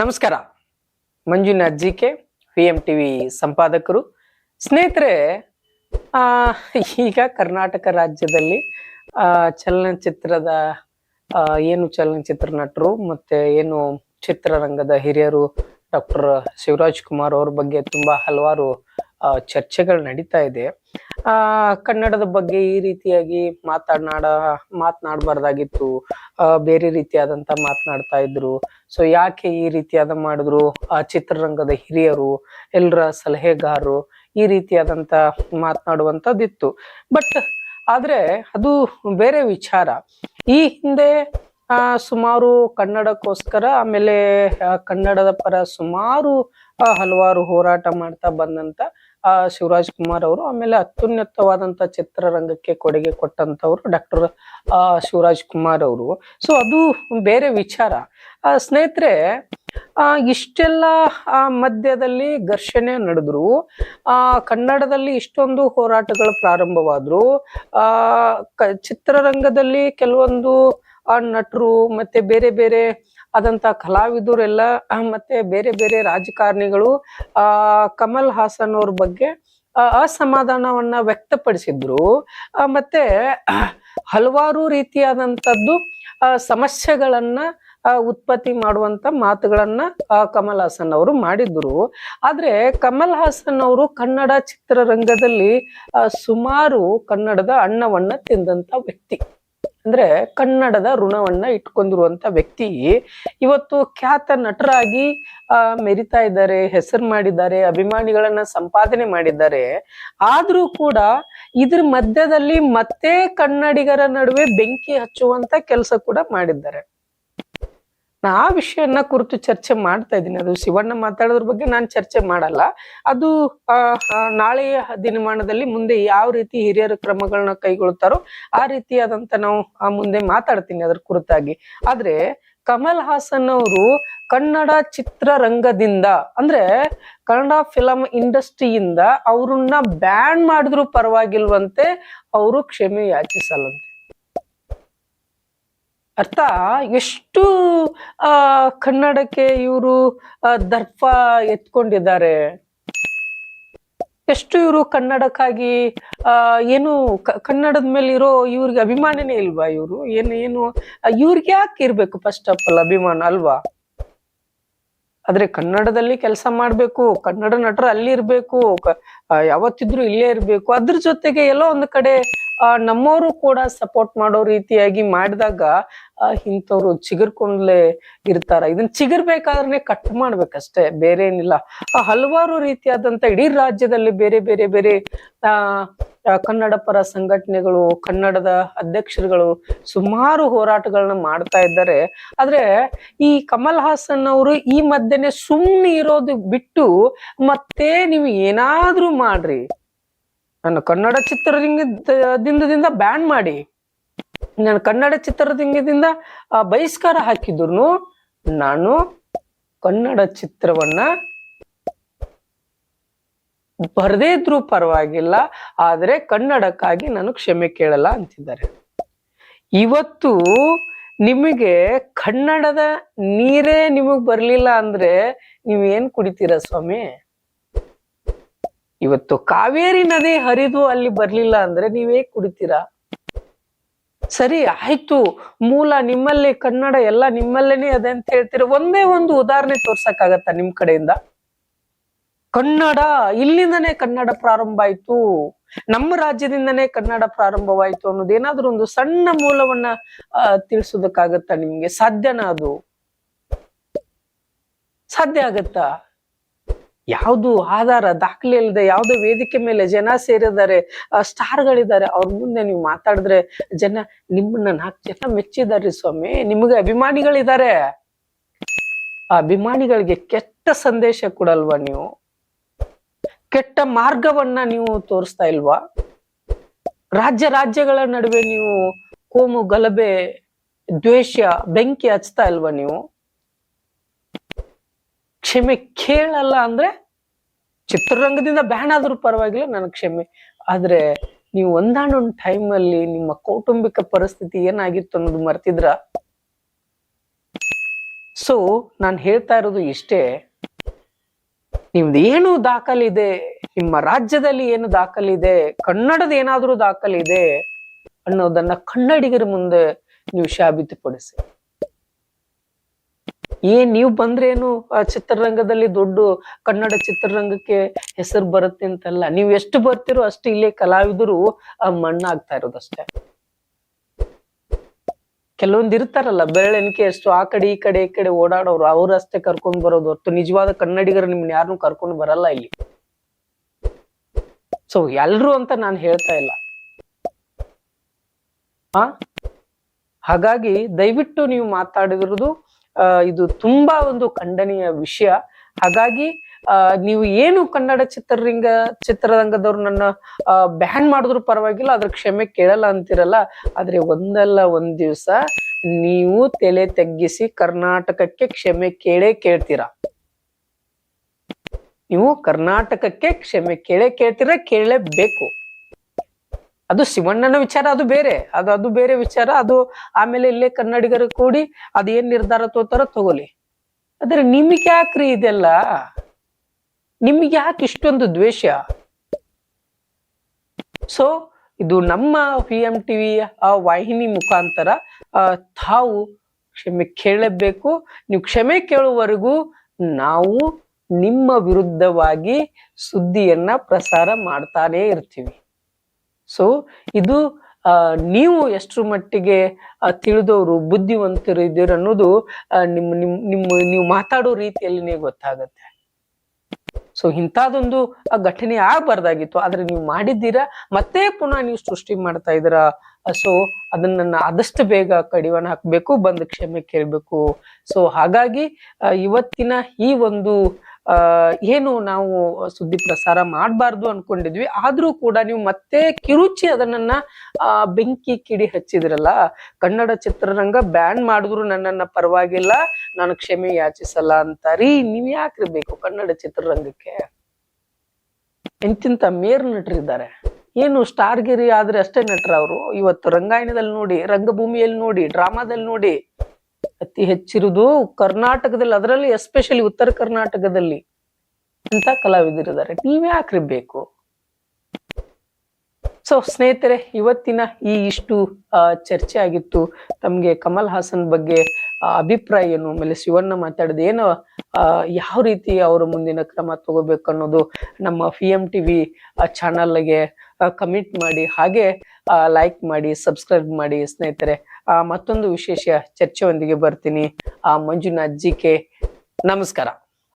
ನಮಸ್ಕಾರ. Manjunath G K P M T V ಸಂಪಾದಕರು. ಸ್ನೇಹಿತರೆ ಈಗ ಕರ್ನಾಟಕ ರಾಜ್ಯದಲ್ಲಿ ಚಲನಚಿತ್ರದ ಏನು ಚಲನಚಿತ್ರ ನಟರು ಮತ್ತೆ ಏನು ಚಿತ್ರರಂಗದ ಹಿರಿಯರು ಡಾಕ್ಟರ್ ಶಿವರಾಜ್ ಕುಮಾರ್ ಅವ್ರ ಬಗ್ಗೆ ತುಂಬಾ ಹಲವಾರು ಚರ್ಚೆಗಳು ನಡೀತಾ ಇದೆ. ಆ, ಕನ್ನಡದ ಬಗ್ಗೆ ಈ ರೀತಿಯಾಗಿ ಮಾತನಾಡ, ಮಾತನಾಡಬಾರ್ದಾಗಿತ್ತು. ಬೇರೆ ರೀತಿಯಾದಂತ ಮಾತನಾಡ್ತಾ ಇದ್ರು. ಸೊ ಯಾಕೆ ಈ ರೀತಿಯಾದ ಮಾಡಿದ್ರು? ಆ, ಚಿತ್ರರಂಗದ ಹಿರಿಯರು, ಎಲ್ಲರ ಸಲಹೆಗಾರರು ಈ ರೀತಿಯಾದಂತ ಮಾತನಾಡುವಂತದ್ದಿತ್ತು. ಬಟ್ ಆದ್ರೆ ಅದು ಬೇರೆ ವಿಚಾರ. ಈ ಹಿಂದೆ ಆ, ಸುಮಾರು ಕನ್ನಡಕ್ಕೋಸ್ಕರ ಆಮೇಲೆ ಕನ್ನಡದ ಪರ ಸುಮಾರು ಹಲವಾರು ಹೋರಾಟ ಮಾಡ್ತಾ ಬಂದಂತ, ಆ, ಶಿವರಾಜ್ ಕುಮಾರ್ ಅವರು. ಆಮೇಲೆ ಅತ್ಯುನ್ನತವಾದಂತ ಚಿತ್ರರಂಗಕ್ಕೆ ಕೊಡುಗೆ ಕೊಟ್ಟಂತವ್ರು ಡಾಕ್ಟರ್, ಆ, ಶಿವರಾಜ್ ಕುಮಾರ್ ಅವರು. ಸೊ ಅದು ಬೇರೆ ವಿಚಾರ. ಸ್ನೇಹಿತರೆ, ಆ, ಇಷ್ಟೆಲ್ಲ, ಆ, ಮಧ್ಯದಲ್ಲಿ ಘರ್ಷಣೆ ನಡೆದ್ರು. ಆ, ಕನ್ನಡದಲ್ಲಿ ಇಷ್ಟೊಂದು ಹೋರಾಟಗಳು ಪ್ರಾರಂಭವಾದ್ರು. ಆ ಚಿತ್ರರಂಗದಲ್ಲಿ ಕೆಲವೊಂದು ಆ ನಟರು, ಮತ್ತೆ ಬೇರೆ ಬೇರೆ ಆದಂತ ಕಲಾವಿದರೆಲ್ಲ ಮತ್ತೆ ಬೇರೆ ಬೇರೆ ರಾಜಕಾರಣಿಗಳು, ಆ, ಕಮಲ್ ಹಾಸನ್ ಅವ್ರ ಬಗ್ಗೆ ಅಸಮಾಧಾನವನ್ನ ವ್ಯಕ್ತಪಡಿಸಿದ್ರು. ಮತ್ತೆ ಹಲವಾರು ರೀತಿಯಾದಂಥದ್ದು ಸಮಸ್ಯೆಗಳನ್ನ ಉತ್ಪತ್ತಿ ಮಾಡುವಂತ ಮಾತುಗಳನ್ನ ಕಮಲ್ ಹಾಸನ್ ಅವರು ಮಾಡಿದ್ರು. ಆದ್ರೆ ಕಮಲ್ ಹಾಸನ್ ಅವರು ಕನ್ನಡ ಚಿತ್ರರಂಗದಲ್ಲಿ ಸುಮಾರು ಕನ್ನಡದ ಅನ್ನವನ್ನ ತಿಂದಂತ ವ್ಯಕ್ತಿ. ಅಂದ್ರೆ ಕನ್ನಡದ ಋಣವನ್ನ ಇಟ್ಕೊಂಡಿರುವಂತ ವ್ಯಕ್ತಿ ಇವತ್ತು ಖ್ಯಾತ ನಟರಾಗಿ, ಆ, ಮೆರಿತಾ ಇದ್ದಾರೆ, ಹೆಸರು ಮಾಡಿದ್ದಾರೆ, ಅಭಿಮಾನಿಗಳನ್ನ ಸಂಪಾದನೆ ಮಾಡಿದ್ದಾರೆ. ಆದ್ರೂ ಕೂಡ ಇದ್ರ ಮಧ್ಯದಲ್ಲಿ ಮತ್ತೆ ಕನ್ನಡಿಗರ ನಡುವೆ ಬೆಂಕಿ ಹಚ್ಚುವಂತ ಕೆಲಸ ಕೂಡ ಮಾಡಿದ್ದಾರೆ. ನಾ ಆ ವಿಷಯನ ಕುರಿತು ಚರ್ಚೆ ಮಾಡ್ತಾ ಇದ್ದೀನಿ. ಅದು ಶಿವಣ್ಣ ಮಾತಾಡೋದ್ರ ಬಗ್ಗೆ ನಾನು ಚರ್ಚೆ ಮಾಡಲ್ಲ. ಅದು ನಾಳೆಯ ದಿನಮಾನದಲ್ಲಿ ಮುಂದೆ ಯಾವ ರೀತಿ ಹಿರಿಯರ ಕ್ರಮಗಳನ್ನ ಕೈಗೊಳ್ತಾರೋ ಆ ರೀತಿಯಾದಂತ ನಾವು ಮುಂದೆ ಮಾತಾಡ್ತೀನಿ ಅದ್ರ ಕುರಿತಾಗಿ. ಆದ್ರೆ ಕಮಲ್ ಹಾಸನ್ ಅವರು ಕನ್ನಡ ಚಿತ್ರರಂಗದಿಂದ, ಅಂದ್ರೆ ಕನ್ನಡ ಫಿಲಂ ಇಂಡಸ್ಟ್ರಿಯಿಂದ ಅವ್ರನ್ನ ಬ್ಯಾನ್ ಮಾಡಿದ್ರು ಪರವಾಗಿಲ್ವಂತೆ, ಅವರು ಕ್ಷಮೆ ಯಾಚಿಸಲ್ಲಂತೆ ಅರ್ಥ? ಎಷ್ಟು, ಆ, ಕನ್ನಡಕ್ಕೆ ಇವರು ದರ್ಪ ಎತ್ಕೊಂಡಿದ್ದಾರೆ? ಎಷ್ಟು ಇವರು ಕನ್ನಡಕ್ಕಾಗಿ, ಆ, ಏನು ಕನ್ನಡದ ಮೇಲೆ ಇರೋ ಇವ್ರಿಗೆ ಅಭಿಮಾನನೇ ಇಲ್ವಾ ಇವರು? ಏನು ಏನು ಇವ್ರಿಗೆ ಯಾಕೆ ಇರ್ಬೇಕು ಫಸ್ಟ್ ಆಫ್ ಆಲ್ ಅಭಿಮಾನ ಅಲ್ವಾ? ಆದ್ರೆ ಕನ್ನಡದಲ್ಲಿ ಕೆಲಸ ಮಾಡ್ಬೇಕು, ಕನ್ನಡ ನಟರು ಅಲ್ಲಿ ಇರ್ಬೇಕು ಯಾವತ್ತಿದ್ರು ಇಲ್ಲೇ ಇರ್ಬೇಕು, ಅದ್ರ ಜೊತೆಗೆ ಎಲ್ಲೋ ಒಂದು ಕಡೆ ನಮ್ಮವರು ಕೂಡ ಸಪೋರ್ಟ್ ಮಾಡೋ ರೀತಿಯಾಗಿ ಮಾಡಿದಾಗ ಇಂಥವ್ರು ಚಿಗುರ್ಕೊಂಡ್ಲೆ ಇರ್ತಾರ. ಇದನ್ನ ಚಿಗುರ್ಬೇಕಾದ್ರೆ ಕಟ್ ಮಾಡ್ಬೇಕಷ್ಟೇ ಬೇರೆ ಏನಿಲ್ಲ ಹಲವಾರು ರೀತಿಯಾದಂತ ಇಡೀ ರಾಜ್ಯದಲ್ಲಿ ಬೇರೆ ಬೇರೆ ಬೇರೆ ಕನ್ನಡ ಪರ ಸಂಘಟನೆಗಳು, ಕನ್ನಡದ ಅಧ್ಯಕ್ಷರುಗಳು ಸುಮಾರು ಹೋರಾಟಗಳನ್ನ ಮಾಡ್ತಾ ಇದ್ದಾರೆ. ಆದ್ರೆ ಈ ಕಮಲ್ ಹಾಸನ್ ಅವರು ಈ ಮಧ್ಯೆನೆ ಸುಮ್ಮನೆ ಇರೋದು ಬಿಟ್ಟು ಮತ್ತೆ ನೀವು ಏನಾದ್ರೂ ಮಾಡ್ರಿ. ನಾನು ಕನ್ನಡ ಚಿತ್ರರಂಗದಿಂದ ಬ್ಯಾನ್ ಮಾಡಿ. ನಾನು ಕನ್ನಡ ಚಿತ್ರರಂಗದಿಂದ ಬಹಿಷ್ಕಾರ ಹಾಕಿದ್ರು ನಾನು ಕನ್ನಡ ಚಿತ್ರವನ್ನ ಬರದೇ ಇದ್ರೂ ಪರವಾಗಿಲ್ಲ, ಆದರೆ ಕನ್ನಡಕ್ಕಾಗಿ ನಾನು ಕ್ಷಮೆ ಕೇಳಲ್ಲ ಅಂತಿದ್ದಾರೆ. ಇವತ್ತು ನಿಮಗೆ ಕನ್ನಡದ ನೀರೇ ನಿಮಗ್ ಬರ್ಲಿಲ್ಲ ಅಂದ್ರೆ ನೀವೇನ್ ಕುಡಿತೀರ ಸ್ವಾಮಿ? ಇವತ್ತು ಕಾವೇರಿ ನದಿ ಹರಿದು ಅಲ್ಲಿ ಬರ್ಲಿಲ್ಲ ಅಂದ್ರೆ ನೀವೇ ಕುಡಿತೀರಾ? ಸರಿ, ಆಯ್ತು. ಮೂಲ ನಿಮ್ಮಲ್ಲಿ, ಕನ್ನಡ ಎಲ್ಲ ನಿಮ್ಮಲ್ಲೇನೆ ಅದೆ ಅಂತ ಹೇಳ್ತೀರ? ಒಂದೇ ಒಂದು ಉದಾಹರಣೆ ತೋರ್ಸಕ್ಕಾಗತ್ತ ನಿಮ್ ಕಡೆಯಿಂದ? ಕನ್ನಡ, ಇಲ್ಲಿಂದನೇ ಕನ್ನಡ ಪ್ರಾರಂಭ ಆಯ್ತು. ನಮ್ಮ ರಾಜ್ಯದಿಂದನೇ ಕನ್ನಡ ಪ್ರಾರಂಭವಾಯ್ತು ಅನ್ನೋದೇನಾದ್ರೂ ಒಂದು ಸಣ್ಣ ಮೂಲವನ್ನ ಅಹ್ ತಿಳಿಸೋದಕ್ಕಾಗತ್ತಾ ನಿಮ್ಗೆ? ಸಾಧ್ಯನಾ ಅದು? ಸಾಧ್ಯ ಆಗತ್ತಾ? ಯಾವುದು ಆಧಾರ ದಾಖಲೆ ಇಲ್ಲದೆ ಯಾವುದೋ ವೇದಿಕೆ ಮೇಲೆ ಜನ ಸೇರಿದ್ದಾರೆ ಸ್ಟಾರ್ಗಳಿದ್ದಾರೆ, ಅವ್ರ ಮುಂದೆ ನೀವು ಮಾತಾಡಿದ್ರೆ ಜನ ನಿಮ್ಮನ್ನ ನಾಲ್ಕು ಜನ ಮೆಚ್ಚಿದ್ದಾರೆ ಸ್ವಾಮಿ. ನಿಮಗೆ ಅಭಿಮಾನಿಗಳಿದ್ದಾರೆ. ಆ ಅಭಿಮಾನಿಗಳಿಗೆ ಕೆಟ್ಟ ಸಂದೇಶ ಕೊಡಲ್ವಾ ನೀವು? ಕೆಟ್ಟ ಮಾರ್ಗವನ್ನ ನೀವು ತೋರಿಸ್ತಾ ಇಲ್ವಾ? ರಾಜ್ಯ ರಾಜ್ಯಗಳ ನಡುವೆ ನೀವು ಕೋಮು, ಗಲಭೆ, ದ್ವೇಷ, ಬೆಂಕಿ ಹಚ್ತಾ ಇಲ್ವಾ ನೀವು? ಕ್ಷಮೆ ಕೇಳಲ್ಲ ಅಂದ್ರೆ ಚಿತ್ರರಂಗದಿಂದ ಬ್ಯಾನ್ ಆದ್ರೂ ಪರವಾಗಿಲ್ಲ ನನಗೆ ಕ್ಷಮೆ. ಆದ್ರೆ ನೀವು ಒಂದಾನೊಂದು ಅಲ್ಲಿ ನಿಮ್ಮ ಕೌಟುಂಬಿಕ ಪರಿಸ್ಥಿತಿ ಏನಾಗಿತ್ತು ಅನ್ನೋದು ಮರ್ತಿದ್ರ? ಸೊ ನಾನು ಹೇಳ್ತಾ ಇರೋದು ಇಷ್ಟೇ. ನಿಮ್ದು ಏನು ದಾಖಲಿದೆ? ನಿಮ್ಮ ರಾಜ್ಯದಲ್ಲಿ ಏನು ದಾಖಲಿದೆ? ಕನ್ನಡದ ಏನಾದರೂ ದಾಖಲಿದೆ ಅನ್ನೋದನ್ನ ಕನ್ನಡಿಗರ ಮುಂದೆ ನೀವು ಸಾಬೀತುಪಡಿಸಿ ಏನ್ ನೀವು ಬಂದ್ರೇನು ಆ ಚಿತ್ರರಂಗದಲ್ಲಿ ದೊಡ್ಡ ಕನ್ನಡ ಚಿತ್ರರಂಗಕ್ಕೆ ಹೆಸರು ಬರುತ್ತೆ ಅಂತಲ್ಲ. ನೀವು ಎಷ್ಟು ಬರ್ತಿರೋ ಅಷ್ಟು ಇಲ್ಲೇ ಕಲಾವಿದರು ಆ ಮಣ್ಣಾಗ್ತಾ ಇರೋದಷ್ಟೇ ಕೆಲವೊಂದ್ ಇರ್ತಾರಲ್ಲ, ಬೆರಳೆಣಿಕೆ ಎಷ್ಟು ಆ ಕಡೆ ಈ ಕಡೆ ಈ ಕಡೆ ಓಡಾಡೋರು ಅವ್ರಷ್ಟೇ ಕರ್ಕೊಂಡ್ ಬರೋದು ಹೊರತು. ನಿಜವಾದ ಕನ್ನಡಿಗರು ನಿಮ್ನ ಯಾರನ್ನೂ ಕರ್ಕೊಂಡು ಬರಲ್ಲ ಇಲ್ಲಿ. ಸೊ ಎಲ್ರು ಅಂತ ನಾನು ಹೇಳ್ತಾ ಇಲ್ಲ. ಆ? ಹಾಗಾಗಿ ದಯವಿಟ್ಟು ನೀವು ಮಾತಾಡಿರೋದು ಇದು ತುಂಬಾ ಒಂದು ಖಂಡನೀಯ ವಿಷಯ. ಹಾಗಾಗಿ ನೀವು ಏನು ಕನ್ನಡ ಚಿತ್ರರಂಗ, ಚಿತ್ರರಂಗದವ್ರು ನನ್ನ ಬ್ಯಾನ್ ಮಾಡಿದ್ರು ಪರವಾಗಿಲ್ಲ, ಅದ್ರ ಕ್ಷಮೆ ಕೇಳಲ್ಲ ಅಂತಿರಲ್ಲ, ಆದ್ರೆ ಒಂದಲ್ಲ ಒಂದ್ ದಿವ್ಸ ನೀವು ತಲೆ ತಗ್ಗಿಸಿ ಕರ್ನಾಟಕಕ್ಕೆ ಕ್ಷಮೆ ಕೇಳೇ ಕೇಳ್ತೀರಾ? ನೀವು ಕರ್ನಾಟಕಕ್ಕೆ ಕ್ಷಮೆ ಕೇಳೇ ಕೇಳ್ತೀರಾ? ಕೇಳಲೇಬೇಕು. ಅದು ಶಿವಣ್ಣನ ವಿಚಾರ, ಅದು ಬೇರೆ. ಅದು ಅದು ಬೇರೆ ವಿಚಾರ. ಅದು ಆಮೇಲೆ ಇಲ್ಲೇ ಕನ್ನಡಿಗರು ಕೂಡಿ ಅದೇನ್ ನಿರ್ಧಾರ ತೋತಾರ ತಗೋಲಿ. ಆದ್ರೆ ನಿಮಗೆ ಯಾಕ್ರಿ ಇದೆಲ್ಲ? ನಿಮ್ಗೆ ಯಾಕೆ ಇಷ್ಟೊಂದು ದ್ವೇಷ? ಸೊ ಇದು ನಮ್ಮ ಪಿ ಎಂ ಟಿವಿ ಆ ವಾಹಿನಿ ಮುಖಾಂತರ ತಾವು ಕ್ಷಮೆ ಕೇಳಬೇಕು. ನೀವು ಕ್ಷಮೆ ಕೇಳುವವರೆಗೂ ನಾವು ನಿಮ್ಮ ವಿರುದ್ಧವಾಗಿ ಸುದ್ದಿಯನ್ನ ಪ್ರಸಾರ ಮಾಡ್ತಾನೇ ಇರ್ತೀವಿ. ಸೊ ಇದು ನೀವು ಎಷ್ಟರ ಮಟ್ಟಿಗೆ ತಿಳಿದವರು, ಬುದ್ಧಿವಂತರು ಇದ್ದೀರ ಅನ್ನೋದು ನಿಮ್ಮ ನಿಮ್ ನಿಮ್ಮ, ನೀವು ಮಾತಾಡೋ ರೀತಿಯಲ್ಲಿನೇ ಗೊತ್ತಾಗತ್ತೆ. ಸೊ ಇಂಥದ್ದೊಂದು ಘಟನೆ ಆಗ್ಬಾರ್ದಾಗಿತ್ತು. ಆದ್ರೆ ನೀವು ಮಾಡಿದ್ದೀರಾ, ಮತ್ತೆ ಪುನಃ ನೀವು ಸೃಷ್ಟಿ ಮಾಡ್ತಾ ಇದ್ದೀರಾ, ಸೊ, ಅದನ್ನ ಆದಷ್ಟು ಬೇಗ ಕಡಿವಾಣ ಹಾಕ್ಬೇಕು, ಬಂದು ಕ್ಷಮೆ ಕೇಳ್ಬೇಕು. ಸೊ ಹಾಗಾಗಿ ಇವತ್ತಿನ ಈ ಒಂದು ಏನು ನಾವು ಸುದ್ದಿ ಪ್ರಸಾರ ಮಾಡಬಾರ್ದು ಅನ್ಕೊಂಡಿದ್ವಿ. ಆದ್ರೂ ಕೂಡ ನೀವು ಮತ್ತೆ ಕಿರುಚಿ ಅದನ್ನ ಬೆಂಕಿ ಕಿಡಿ ಹಚ್ಚಿದ್ರಲ್ಲ, ಕನ್ನಡ ಚಿತ್ರರಂಗ ಬ್ಯಾನ್ ಮಾಡಿದ್ರು ನನ್ನನ್ನ ಪರವಾಗಿಲ್ಲ, ನಾನು ಕ್ಷಮೆ ಯಾಚಿಸಲ್ಲ ಅಂತ ರೀ. ನೀವ್ ಯಾಕ್ರಿ ಬೇಕು ಕನ್ನಡ ಚಿತ್ರರಂಗಕ್ಕೆ? ಎಂತಿಂತ ಮೇರು ನಟರಿದ್ದಾರೆ. ಏನು ಸ್ಟಾರ್ ಗಿರಿ ಆದ್ರೆ ಅಷ್ಟೇ ನಟರ ಅವರು ಇವತ್ತು ರಂಗಾಯಣದಲ್ಲಿ ನೋಡಿ, ರಂಗಭೂಮಿಯಲ್ಲಿ ನೋಡಿ, ಡ್ರಾಮಾದಲ್ಲಿ ನೋಡಿ. ಅತಿ ಹೆಚ್ಚಿರುವುದು ಕರ್ನಾಟಕದಲ್ಲಿ, ಅದರಲ್ಲಿ ಎಸ್ಪೆಷಲಿ ಉತ್ತರ ಕರ್ನಾಟಕದಲ್ಲಿ ಅಂತ ಕಲಾವಿದರಿದ್ದಾರೆ. ನೀವ್ ಬೇಕು? ಸೊ ಸ್ನೇಹಿತರೆ, ಇವತ್ತಿನ ಈ ಇಷ್ಟು ಚರ್ಚೆ ಆಗಿತ್ತು. ತಮ್ಗೆ ಕಮಲ್ ಹಾಸನ್ ಬಗ್ಗೆ ಆ, ಅಭಿಪ್ರಾಯ ಏನು? ಆಮೇಲೆ ಶಿವಣ್ಣ ಮಾತಾಡಿದ ಏನು ಯಾವ ರೀತಿ ಅವರ ಮುಂದಿನ ಕ್ರಮ ತಗೋಬೇಕು ಅನ್ನೋದು ನಮ್ಮ ಪಿ ಎಂ ಟಿವಿ ಚಾನಲ್ಗೆ ಕಮಿಟ್ ಮಾಡಿ ಹಾಗೆ ಲೈಕ್ ಮಾಡಿ ಸಬ್ಸ್ಕ್ರೈಬ್ ಮಾಡಿ ಸ್ನೇಹಿತರೆ. ಮತ್ತೊಂದು ವಿಶೇಷ ಚರ್ಚೆಯೊಂದಿಗೆ ಬರ್ತೀನಿ. ಆ ಮಂಜುನಾಥ್ ಜಿ ಕೆ ನಮಸ್ಕಾರ.